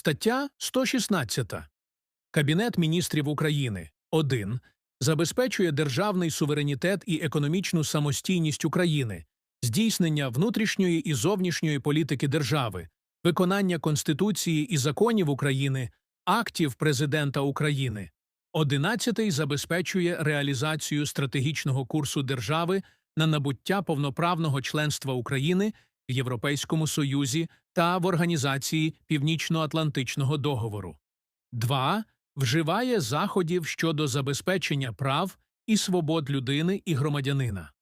Стаття 116. Кабінет міністрів України 1. Забезпечує державний суверенітет і економічну самостійність України, здійснення внутрішньої і зовнішньої політики держави, виконання Конституції і законів України, актів Президента України. 11. Забезпечує реалізацію стратегічного курсу держави на набуття повноправного членства України в Європейському Союзі та в Організації Північно-Атлантичного договору. 2. Вживає заходів щодо забезпечення прав і свобод людини і громадянина.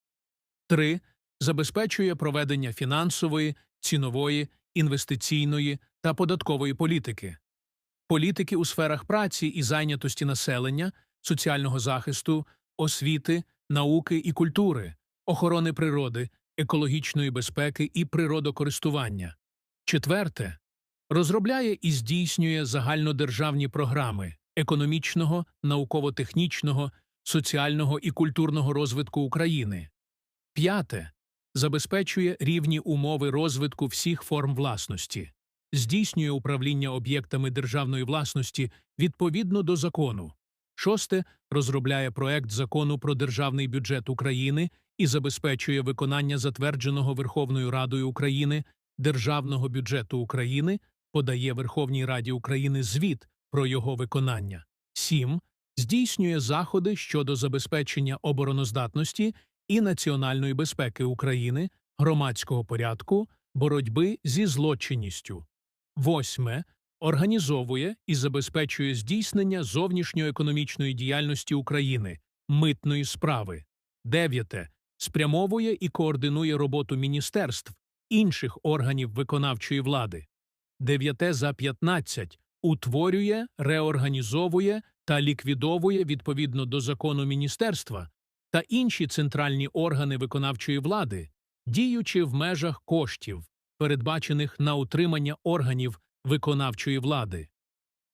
3. Забезпечує проведення фінансової, цінової, інвестиційної та податкової політики, політики у сферах праці і зайнятості населення, соціального захисту, освіти, науки і культури, охорони природи, екологічної безпеки і природокористування. Четверте. Розробляє і здійснює загальнодержавні програми економічного, науково-технічного, соціального і культурного розвитку України. П'яте. Забезпечує рівні умови розвитку всіх форм власності, здійснює управління об'єктами державної власності відповідно до закону. Шосте. Розробляє проект закону про державний бюджет України і забезпечує виконання затвердженого Верховною Радою України Державного бюджету України, подає Верховній Раді України звіт про його виконання. 7. Здійснює заходи щодо забезпечення обороноздатності і національної безпеки України, громадського порядку, боротьби зі злочинністю. 8. Організовує і забезпечує здійснення зовнішньоекономічної діяльності України, митної справи. 9. Спрямовує і координує роботу міністерств, інших органів виконавчої влади. 9 за 15 утворює, реорганізовує та ліквідовує відповідно до закону міністерства та інші центральні органи виконавчої влади, діючи в межах коштів, передбачених на утримання органів виконавчої влади.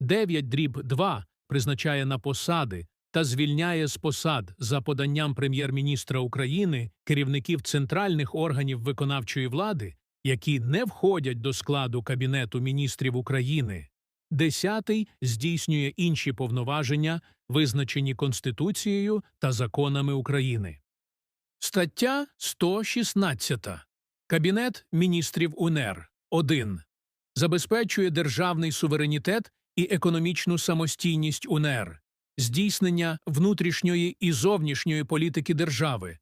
9 дріб 2 призначає на посади та звільняє з посад за поданням прем'єр-міністра України керівників центральних органів виконавчої влади, які не входять до складу Кабінету міністрів України. Десятий здійснює інші повноваження, визначені Конституцією та законами України. Стаття 116. Кабінет міністрів УНР 1. Забезпечує державний суверенітет і економічну самостійність УНР, здійснення внутрішньої і зовнішньої політики держави,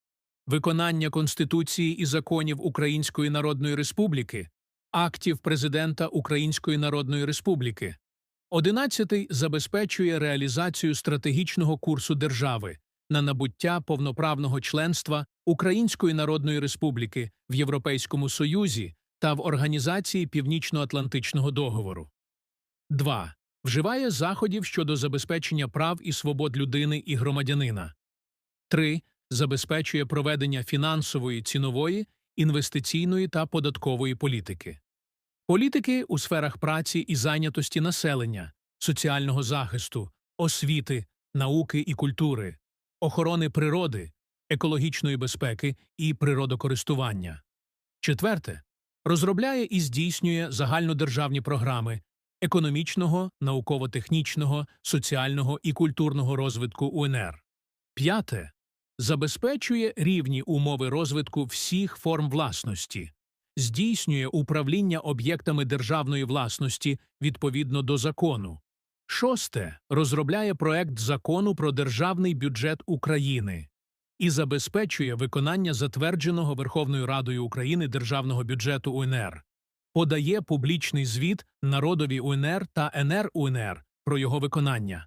виконання Конституції і законів Української Народної Республіки, актів Президента Української Народної Республіки. Одинадцятий забезпечує реалізацію стратегічного курсу держави на набуття повноправного членства Української Народної Республіки в Європейському Союзі та в Організації Північно-Атлантичного договору. 2. Вживає заходів щодо забезпечення прав і свобод людини і громадянина. 3. Забезпечує проведення фінансової, цінової, інвестиційної та податкової політики. Політики у сферах праці і зайнятості населення, соціального захисту, освіти, науки і культури, охорони природи, екологічної безпеки і природокористування. Четверте. Розробляє і здійснює загальнодержавні програми економічного, науково-технічного, соціального і культурного розвитку УНР. П'яте. Забезпечує рівні умови розвитку всіх форм власності, здійснює управління об'єктами державної власності відповідно до закону. Шосте. Розробляє проект закону про державний бюджет України і забезпечує виконання затвердженого Верховною Радою України державного бюджету УНР, подає публічний звіт народові УНР та НР УНР про його виконання.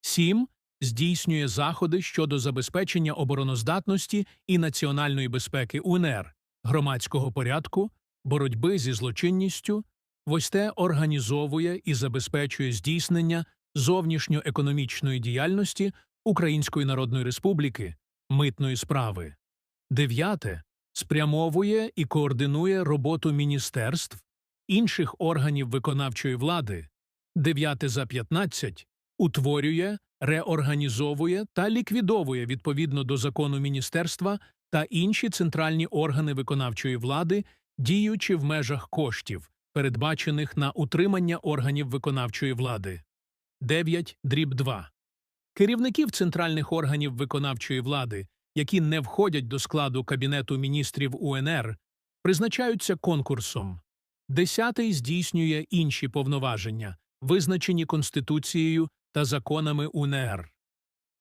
7. Здійснює заходи щодо забезпечення обороноздатності і національної безпеки УНР, громадського порядку, боротьби зі злочинністю, восьте організовує і забезпечує здійснення зовнішньоекономічної діяльності Української Народної Республіки, митної справи. Дев'яте спрямовує і координує роботу міністерств, інших органів виконавчої влади. Дев'яте за 15 утворює, реорганізовує та ліквідовує відповідно до закону міністерства та інші центральні органи виконавчої влади, діючи в межах коштів, передбачених на утримання органів виконавчої влади. 9. Дріб 2. Керівників центральних органів виконавчої влади, які не входять до складу Кабінету міністрів УНР, призначаються конкурсом. Десятий здійснює інші повноваження, визначені Конституцією та законами УНР.